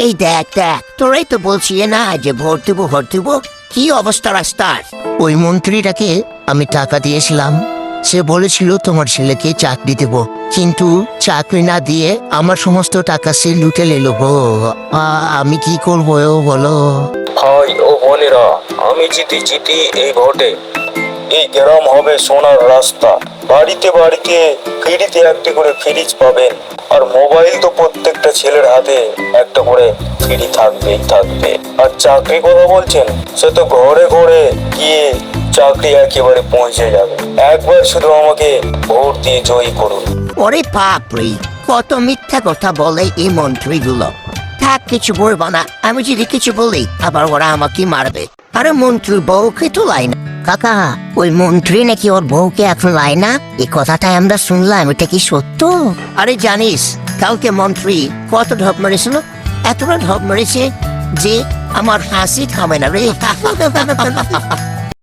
এই দেখ দেখ তোরাই তো বলছি না যে ভোট দেবো ভোট দেবো কি অবস্থা রাস্তার? ওই মন্ত্রীটাকে আমি টাকা দিয়েছিলাম। সে বলেছিল তোমার ছেলেকে চাকরি দেব কিন্তু চাকরি না দিয়ে আমার সমস্ত টাকা সে লুটে নিল। গো আ- আমি কি করব ও বলো। ভাই ও বোনেরা আমি জিতি জিতি এই ভোটে। এই গ্রাম হবে সোনার রাস্তা। বাড়িতে বাড়িতে ফ্রিতে একটি করে ফ্রিজ পাবেন। আর মোবাইল তো প্রত্যেকটা ছেলের হাতে একটা করে ফ্রি থাকবেই থাকবে। আর চাকরি কথা বলছেন, সে তো ঘরে ঘরে গিয়ে চাকরি একেবারে পৌঁছে যাবে। একবার শুধু আমাকে ভোট দিয়ে জয়ী করুন। ওরে বাপরে, কত মিথ্যা কথা বলে এই মন্ত্রীগুলো। থাক, কিছু বলব না। আমি যদি কিছু বলি, আবার ওরা আমাকে মারবে। আরে মন্ত্রী বউকে তো লাই না। কাকা, ওই মন্ত্রী নাকি ওর বউকে এখন লাই না? এই কথাটাই আমরা শুনলাম, এটা কি সত্য? আরে জানিস, কালকে মন্ত্রী কত ঢপ মেরেছিল? এতটা ঢপ মেরেছে যে আমার হাসি থামে না রে।